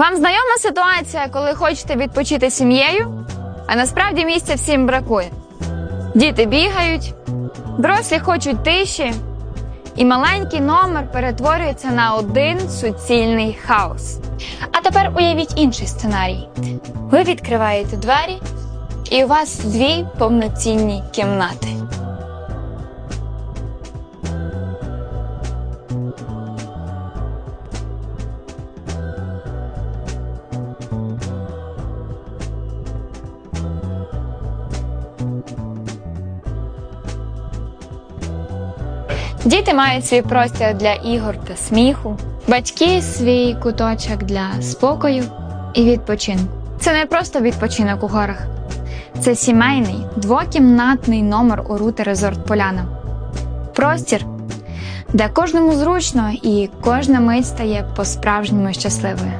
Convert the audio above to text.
Вам знайома ситуація, коли хочете відпочити сім'єю, а насправді місця всім бракує. Діти бігають, дорослі хочуть тиші, і маленький номер перетворюється на один суцільний хаос. А тепер уявіть інший сценарій: ви відкриваєте двері, і у вас дві повноцінні кімнати. Діти мають свій простір для ігор та сміху, батьки свій куточок для спокою і відпочинку. Це не просто відпочинок у горах, це сімейний двокімнатний номер у рути Резорт Поляна. Простір, де кожному зручно і кожна мить стає по-справжньому щасливою.